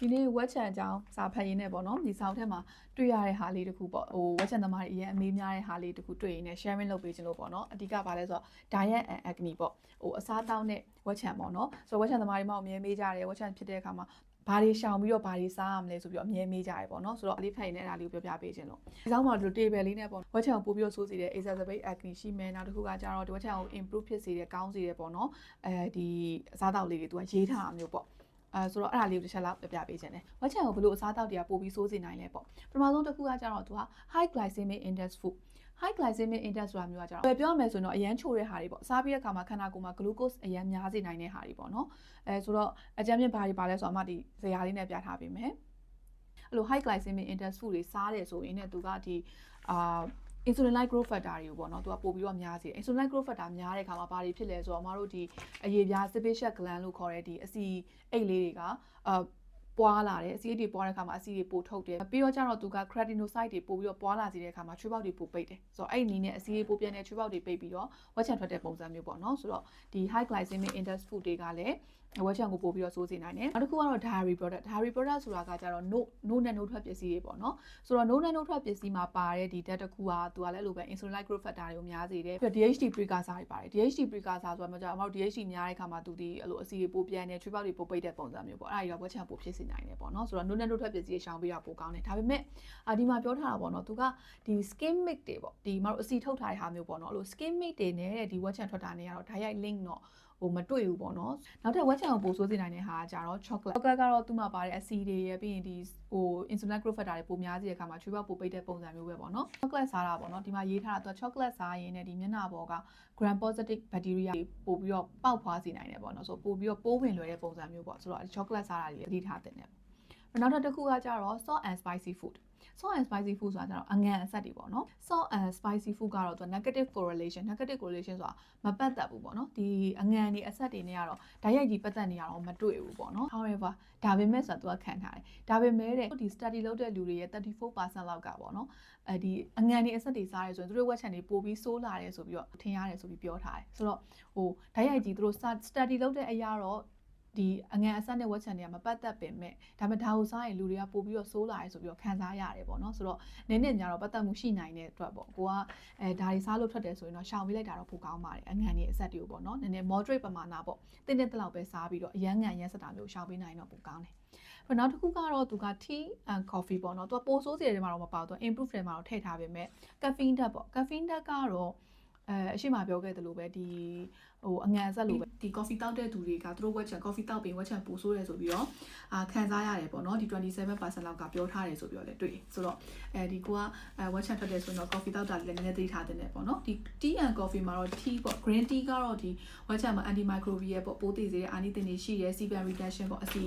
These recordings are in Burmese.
ဒီနေ့ဝက်ချန်အကြောင်းစာဖတ်ရင်းနဲ့ပေါ့နော်ဒီစာအုပ်ထဲမှာတွေ့ရတဲ့ဟာလေးတစ်ခုပေါ့ဟိုဝက်ချန်သမားတွေအရင်အမေးများတဲ့ဟာလေးတစ်ခုတွေ့ရင်းနဲ့ sharing လုပ်ပေးခြင်းလို့ပေါ့နော်အဓိကဘာလဲဆိုတော့ diet and acne ပေါ့ဟိုအစားတောင်းတဲ့ဝက်ချန်ပေါ့နော်ဆိုတော့ဝက်ချန်သမားတွေမှအမြဲမေးကြတယ်ဝက်ချန်ဖြစ်တဲ့အခါမှာဘာတွေရှောင်ပြီးတော့ဘာတွေစားရမလဲဆိုပြီးတော့အမြဲမေးကြရပေါ့နော်ဆိုတော့အလေးဖတ်ရင်းနဲ့အဲ့ဒါလေးကိုပြောပြပေးခြင်းလို့ဒီဆောင်မှာဒီလို table လေးနဲ့ပေါ့ဝက်ချန်ကိုပို့ပြီးတော့ဆိုးစီတဲ့ exacerbate acne ရှိမယ်နောက်တစ်ခုကကြတော့ဒီဝက်ချန်ကို improve ဖြစ်စေတဲ့ကောင်းစေတဲ့ပေါ့နော်အဲဒီအစားအသောက်လေးတွေသူကရေးထားတာမျိုးပေါ့ အဲဆိုတော့အဲ့ဒါလေးကိုတစ်ချက်လောက်ပြပြပေးခြင်းတယ်ဝက်ချန်ကိုဘယ်လိုအစားအသောက်တွေကပို့ပြီးစိုးစေနိုင်လဲပေါ့ပထမဆုံးတစ်ခုကကြတော့သူက high glycemic index food high glycemic index ဆိုတာမျိုးကကြတော့ပြောရမယ်ဆိုရင်တော့အရန်ချိုတဲ့ဟာတွေပေါ့စားပြီးတဲ့အခါမှာခန္ဓာကိုယ်မှာ glucose အရန်များစေနိုင်တဲ့ဟာတွေပေါ့နော်အဲဆိုတော့အကြမ်းဖြင့်ဘာတွေပါလဲဆိုတော့အမဒီဇာတ်လေးနဲ့ပြထားပေးမယ်အဲ့လို high glycemic index food တွေစားတယ်ဆိုရင်ねသူကဒီအာ insulin like growth factor တွေကိုပေါ့နော်သူကပို့ပြီးတော့များစေတယ် insulin like growth factor များတဲ့အခါမှာဘာတွေဖြစ်လဲဆိုတော့အမတို့ဒီအရေပြား sebaceous gland လို့ခေါ်တဲ့ဒီအစီအိတ်လေးတွေကအာ ပွားလာတယ်အစီအတွေပွားတဲ့အခါမှာအစီတွေပိုထုတ်တယ်ပြီးတော့ကျတော့သူက keratinocyte တွေပို့ပြီးတော့ပွားလာစေတဲ့အခါမှာချွေးပေါက်တွေပိုပိတ်တယ်ဆိုတော့အဲ့ဒီနည်းနဲ့အစီတွေပိုပြန်တဲ့ချွေးပေါက်တွေပိတ်ပြီးတော့ဝက်ချန်ထွက်တဲ့ပုံစံမျိုးပေါ့နော်ဆိုတော့ဒီ high glycemic index food တွေကလည်းဝက်ချန်ကိုပို့ပြီးတော့စိုးစေနိုင်တယ်နောက်တစ်ခုကတော့ dairy product dairy product ဆိုတာကကြတော့ no no နဲ့ no ထွက်ပစ္စည်းတွေပေါ့နော်ဆိုတော့ no နဲ့ no ထွက်ပစ္စည်းမှာပါတဲ့ဒီဓာတ်တစ်ခုကသူကလည်းလိုပဲ insulin like growth factor တွေကိုများစေတယ်ပြီးတော့ DHT precursor တွေပါတယ် DHT precursor ဆိုတာမျိုးကြတော့အမတို့ DHT များတဲ့အခါမှာသူဒီအဲ့လိုအစီတွေပိုပြန်နေချွေးပေါက်တွေပိုပိတ်တဲ့ပုံစံမျိုးပေါ့အဲ့ဒါကြီးတော့ဝက်ချန်ပိုဖြစ်စေနိုင်တယ်ပေါ့နော်ဆိုတော့ no နဲ့ no ထွက်ပစ္စည်းတွေရှောင်ပြီးတော့ပိုကောင်းတယ်ဒါပေမဲ့အာဒီမှာပြောထားတာပေါ့နော်သူကဒီ skin mix တွေပေါ့ဒီမတို့အစီထုတ်ထားတဲ့ဟာမျိုးပေါ့နော်အဲ့လို skin mix တွေနဲ့တဲ့ဒီဝက်ချန်ထွက်တာနဲ့ကတော့ direct link တော့ ဟိုမတွေ့ဘူးပေါ့နော်နောက်ထပ်ဝက်ချန်ကိုပိုဆိုးစေနိုင်တဲ့ဟာကကြတော့ chocolate chocolate ကတော့သူ့မှာပါတဲ့အဆီတွေရပြီးရင်ဒီဟို insulin growth factor တွေပိုများစေတဲ့အခါမှာချွေးပေါက်ပိုပိတ်တဲ့ပုံစံမျိုးပဲပေါ့နော် chocolate စားတာပေါ့နော်ဒီမှာရေးထားတာသူက chocolate စားရင်လည်းဒီမျက်နှာပေါ်က gram positive bacteria တွေပို့ပြီးတော့ပေါက်ဖွားစေနိုင်တယ်ပေါ့နော်ဆိုပို့ပြီးတော့ပိုးဝင်လွယ်တဲ့ပုံစံမျိုးပေါ့ဆိုတော့ chocolate စားတာတွေလည်းသတိထားသင့်တယ်ပေါ့နောက်တစ်ခုကကြတော့ salt and spicy food salt and spicy food ဆိုတာကျတော့အငံအဆက်တွေပေါ့နော် salt and spicy food ကတော့သူ negative correlation negative correlation ဆိုတာမပတ်သက်ဘူးပေါ့နော်ဒီအငံတွေအဆက်တွေနဲ့ကတော့ဓာတ်ရိုက်ကြီးပတ်သက်နေရတော့မတွေ့ဘူးပေါ့နော် however ဒါပေမဲ့ဆိုတာသူကခံထားတယ်ဒါပေမဲ့တဲ့ဒီ study လုပ်တဲ့လူတွေရဲ့34%လောက်ကပေါ့နော်အဲဒီအငံတွေအဆက်တွေစားရဲဆိုရင်သူတို့ဝက်ချန်တွေပို့ပြီးဆိုးလာတယ်ဆိုပြီးတော့ထင်ရတယ်ဆိုပြီးပြောထားတယ်ဆိုတော့ဟိုဓာတ်ရိုက်ကြီးသူတို့ study လုပ်တဲ့အရာတော့ ဒီအငန်အဆက်နဲ့ဝက်ချန်တွေကမပတ်သက်ပင်မဲ့ဒါပေမဲ့ဒါကိုစားရင်လူတွေကပို့ပြီးတော့ဆိုးလာရဲဆိုပြီးတော့ခံစားရတယ်ပေါ့နော်ဆိုတော့နည်းနည်းညာတော့ပတ်သက်မှုရှိနိုင်တဲ့အတွက်ပေါ့ကိုကအဲဒါတွေစားလို့ထွက်တယ်ဆိုရင်တော့ရှောင်ပေးလိုက်တာတော့ပိုကောင်းပါတယ်အငန်တွေအဆက်တွေကိုပေါ့နော်နည်းနည်း moderate ပမာဏပေါ့တင်းတင်းတလောက်ပဲစားပြီးတော့အရန်ငံရန်စတာမျိုးရှောင်ပေးနိုင်တော့ပိုကောင်းတယ်။နောက်တစ်ခုကတော့သူက tea and coffee ပေါ့နော်။သူကပိုဆိုးစီတဲ့မှာတော့မပါဘူး။သူ improve တဲ့မှာတော့ထည့်ထားပေမဲ့ caffeine ဓာတ်ပေါ့။ caffeine ဓာတ်ကတော့အဲအရှိမပြောခဲ့သလိုပဲဒီ ဟိုအငံအဆက်လိုပဲဒီ coffee တောက်တဲ့သူတွေကသူတို့ဝက်ချန် coffee တောက်ပြီးဝက်ချန်ပိုဆိုးတယ်ဆိုပြီးတော့အာခံစားရတယ်ပေါ့နော်ဒီ27%လောက်ကပြောထားတယ်ဆိုပြီးတော့လည်းတွေ့ဆိုတော့အဲဒီကိုကအဲဝက်ချန်ထွက်တယ်ဆိုရင်တော့ coffee တောက်တာလည်းနည်းနည်းသိထားတဲ့ပေါ့နော်ဒီ tea and coffee မှာတော့ tea ပေါ့ green tea ကတော့ဒီဝက်ချန်မှာ antimicrobial ပေါ့ပိုးသေးစေတဲ့အာနိသင်တွေရှိတယ် sebum retention ပေါ့အစီ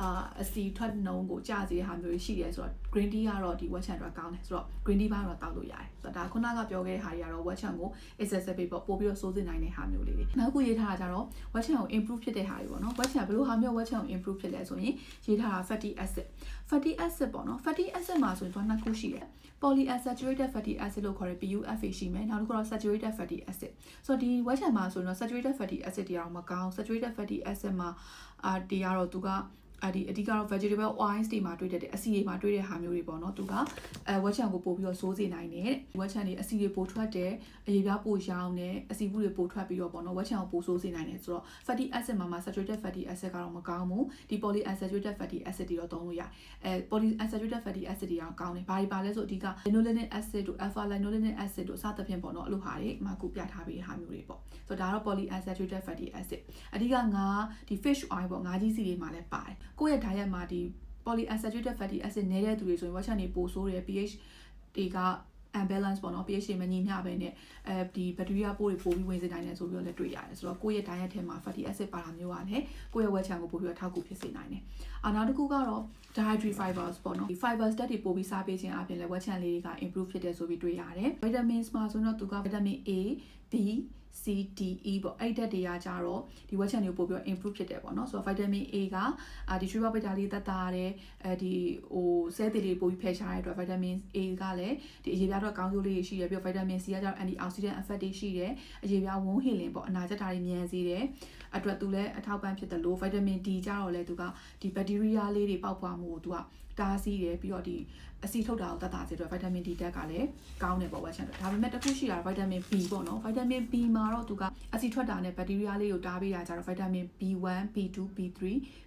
အာအစီထွက်နှုံးကိုကျစေတဲ့ဟာမျိုးတွေရှိတယ်ဆိုတော့ green tea ကတော့ဒီ wet chan အတွက်ကောင်းတယ်ဆိုတော့ green tea ဘာတော့တောက်လို့ရတယ်ဆိုတော့ဒါခုနကပြောခဲ့တဲ့ဟာတွေကတော့ wet chan ကို exacerbate ပေါ့ပို့ပြီးတော့စိုးစင်နိုင်တဲ့ဟာမျိုးလေးတွေနောက်ခုရေးထားတာကြတော့ wet chan ကို improve ဖြစ်တဲ့ဟာတွေပေါ့နော် wet chan ဘယ်လိုဟာမျိုး wet chan ကို improve ဖြစ်လဲဆိုရင်ရေးထားတာ fatty acid fatty acid ပေါ့နော် fatty acid မှာဆိုရင်သူကနှစ်ခုရှိတယ် polyunsaturated fatty acid လို့ခေါ်တဲ့ PUFA ရှိမယ်နောက်တစ်ခုကတော့ saturated fatty acid ဆိုတော့ဒီ wet chan မှာဆိုရင်တော့ saturated fatty acid တွေကတော့မကောင်း saturated fatty acid မှာအာဒီကတော့သူက အဲ့ဒီအဓိကတော့ vegetable oils တွေမှာတွေ့တဲ့အဆီတွေမှာတွေ့တဲ့ဟာမျိုးတွေပေါ့နော်သူကအဲဝက်ချန်ကိုပို့ပြီးတော့စိုးစေနိုင်တယ်ဝက်ချန်တွေအဆီတွေပို့ထွက်တယ်အရေးပြားပို့ရောင်းတယ်အဆီဘူးတွေပို့ထွက်ပြီးတော့ပေါ့နော်ဝက်ချန်ကိုပို့စိုးစေနိုင်တယ်ဆိုတော့ fatty acid မှာမှာ saturated fatty acid ကတော့မကောင်းဘူးဒီ polyunsaturated fatty acid တွေတော့သုံးလို့ရတယ်အဲ polyunsaturated fatty acid တွေကတော့ကောင်းတယ်ဘာတွေပါလဲဆိုအဓိက linolenic acid တို့ alpha linolenic acid တို့စသဖြင့်ပေါ့နော်အဲ့လိုဟာတွေမှာခုပြထားပြီးဟာမျိုးတွေပေါ့ဆိုတော့ဒါတော့ polyunsaturated fatty acid အဓိကငါဒီ fish oil ပေါ့ငါးကြီးစီတွေမှာလည်းပါတယ် ကိုယ့်ရဲ့ diet မှာဒီ polyunsaturated fatty acid နည်းတဲ့သူတွေဆိုရင်ဝက်ချန်တွေပိုဆိုးတယ် pH တွေက unbalance ပေါ့နော် pH တွေမညီမျှပဲနဲ့အဲဒီ bacteria ပိုးတွေပိုပြီးဝင်စေနိုင်တယ်ဆိုပြီးတော့လည်းတွေ့ရတယ်ဆိုတော့ကိုယ့်ရဲ့ diet ထဲမှာ fatty acid ပါတာမျိုးကလည်းကိုယ့်ရဲ့ဝက်ချန်ကိုပိုပြီးတော့ထောက်ကူဖြစ်စေနိုင်တယ်အာနောက်တစ်ခုကတော့ dietary fibers ပေါ့နော်ဒီ fibers တက်တွေပိုပြီးစားပေးခြင်းအပြင်လည်းဝက်ချန်လေးတွေက improve ဖြစ်တယ်ဆိုပြီးတွေ့ရတယ် vitamins မှာဆိုတော့သူက vitamin A B C C D E ပေါ့အဲ့ဓာတ်တွေကကြတော့ဒီ wet chan တွေကိုပို့ပြီးတော့ improve ဖြစ်တယ်ပေါ့နော်ဆိုတော့ vitamin A ကအာဒီ sugar beta လေးတက်တာရတယ်အဲဒီဟို cell တွေပို့ပြီးဖယ်ရှားရတဲ့အတွက် vitamin A ကလည်းဒီအရေပြားတော့ကောင်းကျိုးလေးတွေရှိတယ်ပြီးတော့ vitamin C ကကြတော့ antioxidant effect တွေရှိတယ်အရေပြားဝန်းဟင်လင်ပေါ့အနာကျက်တာတွေမြန်စေတယ်အတွက်သူလည်းအထောက်ပံ့ဖြစ်တယ်လို့ vitamin D ကြတော့လေသူကဒီ bacteria လေးတွေပေါက်ဖွားမှုကိုသူက တားဆီးတယ်ပြီးတော့ဒီအဆီထုတ်တာကိုတတ်တာစေအတွက် vitamin D တက်ကလည်းကောင်းတယ်ပေါ့ဝက်ချန်တော့ဒါပေမဲ့တစ်ခုရှိတာ vitamin B ပေါ့နော် vitamin B မှာတော့သူကအဆီထွက်တာနဲ့ bacteria လေးကိုတားပေးတာကြတော့ vitamin B1 B2 B3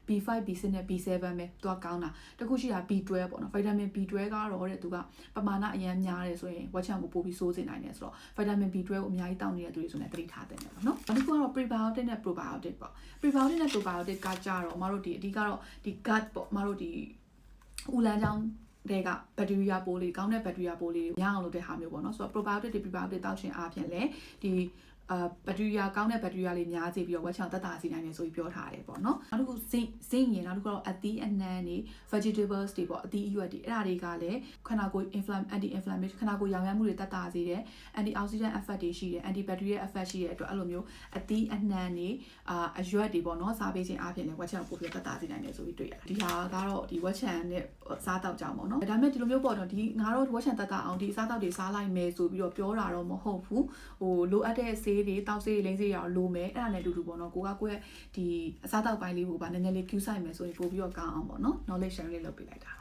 B5 B6 နဲ့ B7 ပဲသူကကောင်းတာတစ်ခုရှိတာ B12 ပေါ့နော် vitamin B12 ကတော့တဲ့သူကပမာဏအရန်များတယ်ဆိုရင်ဝက်ချန်ကိုပို့ပြီးစိုးစင်နိုင်တယ်ဆိုတော့ vitamin B12 ကိုအများကြီးတောင်းနေတဲ့သူတွေဆိုရင်သတိထားသင့်တယ်ပေါ့နော်အခုကတော့ prebiotic နဲ့ probiotic ပေါ့ prebiotic နဲ့ probiotic ကကြတော့မတို့ဒီအဓိကတော့ဒီ gut ပေါ့မတို့ဒီ ဦးလန်းချောင်းတွေကဘက်တီးရီးယားပိုးလေးကောင်းတဲ့ဘက်တီးရီးယားပိုးလေးတွေရအောင်လုပ်တဲ့ဟာမျိုးပေါ့နော်ဆိုတော့ probiotic တွေ prebiotic တောက်ချင်အားဖြင့်လည်းဒီ အာဘက်တီးရီးယားကောင်းတဲ့ဘက်တီးရီးယားလေးများစေပြီးတော့ဝက်ချောင်တက်တာစီနိုင်တယ်ဆိုပြီးပြောထားတယ်ပေါ့နော်နောက်တစ်ခု zinc zinc ရင်နောက်တစ်ခုကတော့အသီးအနှံတွေ vegetables တွေပေါ့အသီးအရွက်တွေအဲ့ဒါတွေကလည်းခန္ဓာကိုယ် inflam anti inflammation ခန္ဓာကိုယ်ရောင်ရမ်းမှုတွေတက်တာစေတယ် antioxidant effect တွေရှိတယ် antibacterial effect ရှိတဲ့အတွက်အဲ့လိုမျိုးအသီးအနှံတွေအာအရွက်တွေပေါ့နော်စားပေးခြင်းအပြင်လည်းဝက်ချောင်ပို့ပြီးတက်တာစေနိုင်တယ်ဆိုပြီးတွေ့ရတယ်ဒီဟာကတော့ဒီဝက်ချန်နဲ့စားတောက်ကြအောင်ပေါ့နော်ဒါပေမဲ့ဒီလိုမျိုးပေါ့နော်ဒီငါတို့ဝက်ချန်တက်တာအောင်ဒီစားတောက်တွေစားလိုက်မယ်ဆိုပြီးတော့ပြောတာတော့မဟုတ်ဘူးဟိုလိုအပ်တဲ့ဆေးတွေတောက်ဆေးတွေလိမ့်ဆေးတွေတော့လိုမယ်အဲ့ဒါလည်းအတူတူပေါ့နော်ကိုကကိုယ့်ရဲ့ဒီအစားတောက်ပိုင်းလေးကိုပါနည်းနည်းလေး cue ဆိုင်မယ်ဆိုရင်ပို့ပြီးတော့ကောင်းအောင်ပေါ့နော် knowledge sharing လေးလုပ်ပေးလိုက်တာပါ